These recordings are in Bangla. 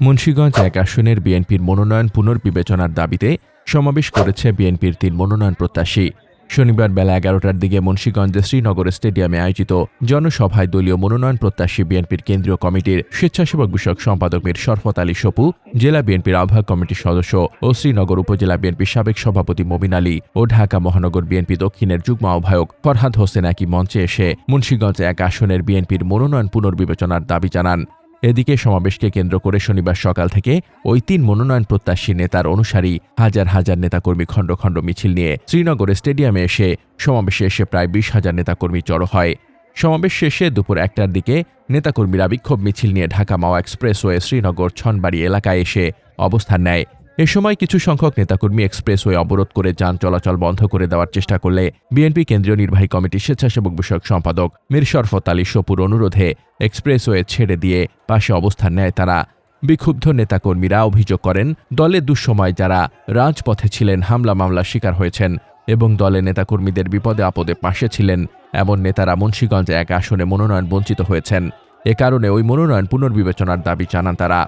মুন্সীগঞ্জ এক আসনের বিএনপির মনোনয়ন পুনর্বিবেচনার দাবিতে সমাবেশ করেছে বিএনপির তিন মনোনয়ন প্রত্যাশী। শনিবার বেলা এগারোটার দিকে মুন্সীগঞ্জে শ্রীনগর স্টেডিয়ামে আয়োজিত জনসভায় দলীয় মনোনয়ন প্রত্যাশী বিএনপির কেন্দ্রীয় কমিটির স্বেচ্ছাসেবক বিষয়ক সম্পাদক মীর শরফত আলী সপু, জেলা বিএনপির আহ্বায়ক কমিটির সদস্য ও শ্রীনগর উপজেলা বিএনপির সাবেক সভাপতি মবিন আলী ও ঢাকা মহানগর বিএনপি দক্ষিণের যুগ্ম আহ্বায়ক ফরহাদ হোসেন একই মঞ্চে এসে মুন্সীগঞ্জ এক আসনের বিএনপির মনোনয়ন পুনর্বিবেচনার দাবি জানান। এদিকে সমাবেশকে কেন্দ্র করে শনিবার সকাল থেকে ওই তিন মনোনয়ন প্রত্যাশী নেতার অনুসারী হাজার হাজার নেতাকর্মী খণ্ড খণ্ড মিছিল নিয়ে শ্রীনগর স্টেডিয়ামে এসে সমাবেশে এসে প্রায় বিশ হাজার নেতাকর্মী জড়ো হয়। সমাবেশ শেষে দুপুর একটার দিকে নেতাকর্মীরা বিক্ষোভ মিছিল নিয়ে ঢাকা মাওয়া এক্সপ্রেসওয়ে শ্রীনগর ছনবাড়ি এলাকায় এসে অবস্থান নেয়। এ সময় কিছু সংখ্যক নেতাকর্মী এক্সপ্রেসওয়ে অবরোধ করে যান চলাচল বন্ধ করে দেওয়ার চেষ্টা করলে বিএনপি কেন্দ্রীয় নির্বাহী কমিটির স্বেচ্ছাসেবক বিষয়ক সম্পাদক মীর শরফত আলী সপুর অনুরোধে এক্সপ্রেসওয়ে ছেড়ে দিয়ে পাশে অবস্থান নেয় তারা। বিক্ষুব্ধ নেতাকর্মীরা অভিযোগ করেন দলের দুঃসময় যারা রাজপথে ছিলেন হামলা মামলার শিকার হয়েছেন এবং দলের নেতাকর্মীদের বিপদে আপদে পাশে ছিলেন এমন নেতারা মুন্সীগঞ্জে এক আসনে মনোনয়ন বঞ্চিত হয়েছেন। এ কারণে ওই মনোনয়ন পুনর্বিবেচনার দাবি জানান তারা।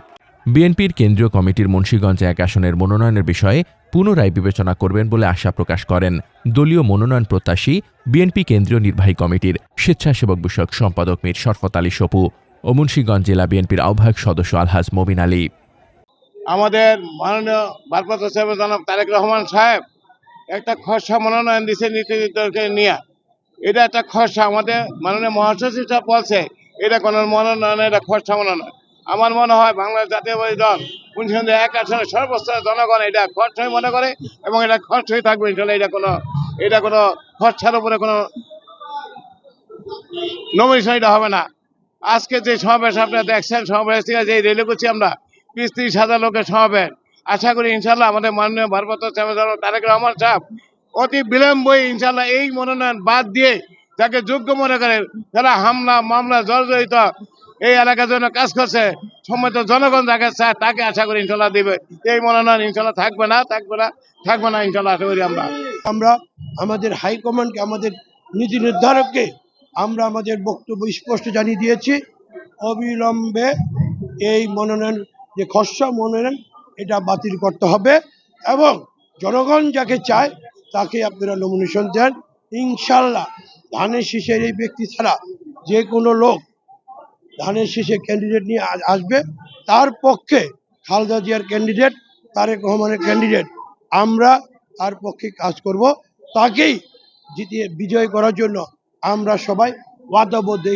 বিএনপির কেন্দ্রীয় কমিটির মুন্সীগঞ্জে এক আসনের মনোনয়নের বিষয়ে পুনরায় বিবেচনা করবেন বলে আশা প্রকাশ করেন দলীয় মনোনয়ন প্রত্যাশী বিএনপি কেন্দ্রীয় নির্বাহী কমিটির স্বেচ্ছাসেবক বিষয়ক সম্পাদক মীর শরফত আলী সপু ও মুন্সীগঞ্জ জেলা বিএনপির আহ্বায়ক সদস্য আলহাজ মবিন আলী। আমাদের মাননীয় ভারপ্রাপ্ত সাহেব তারেক রহমান সাহেব একটা খসড়া মনোনয়ন দিচ্ছে নীতিকে নিয়ে। এটা একটা খসড়া, আমাদের মাননীয় মহাসচিব সাহেব বলছে, এটা কোনো মনোনয়ন, এটা খসড়া মনোনয়ন। আমার মনে হয় বাংলাদেশ জাতীয়বাদী দল মুন্সিগঞ্জে এক আসনে সর্বস্তরের জনগণ, এটা খরচাই মনে করে এবং এটা খরচই থাকবে, ইনশাল্লাহ এটা কোনো এটা কোনো খরচার উপরে কোনো নমিনেশন এটা হবে না। আজকে যে সমাবেশ আপনারা দেখছেন, সমাবেশ থেকে যে রেলে করছি আমরা বিশ ত্রিশ হাজার লোকের সমাবেশ। আশা করি ইনশাল্লাহ আমাদের মাননীয় ভারপ্রাপ্ত সাহেব তারেক রহমান সাহেব অতি বিলম্বই ইনশাল্লাহ এই মনোনয়ন বাদ দিয়ে যাকে যোগ্য মনে করে যারা হামলা, মামলা, জর্জরিত এই এলাকার জন্য কাজ করছে সম্মত জনগণ যাকে চায় তাকে আশা করি ইনশাল্লাহ দিবে। এই মনোনয়ন ইনশাল্লাহ থাকবে না থাকবে না থাকবে না ইনশাল্লাহ আশা করি আমরা। আমরা আমাদের হাইকমান্ডকে, আমাদের নীতি নির্ধারককে আমরা আমাদের বক্তব্য স্পষ্ট জানিয়ে দিয়েছি। অবিলম্বে এই মনোনয়ন, যে খসড়া মনোনয়ন, এটা বাতিল করতে হবে এবং জনগণ যাকে চায় তাকে আপনারা নমিনেশন দেন। ইনশাল্লাহ ধানের শীষের এই ব্যক্তি ছাড়া যে কোনো লোক ধানের শীষে ক্যান্ডিডেট নিয়ে আসবে। তার পক্ষে খালেদা জিয়ার ক্যান্ডিডেট তারেক রহমানের ক্যান্ডিডেট আমরা তার পক্ষে কাজ করব। তাকেই জিতিয়ে বিজয় করার জন্য আমরা সবাই ওয়াদাবদ্ধ।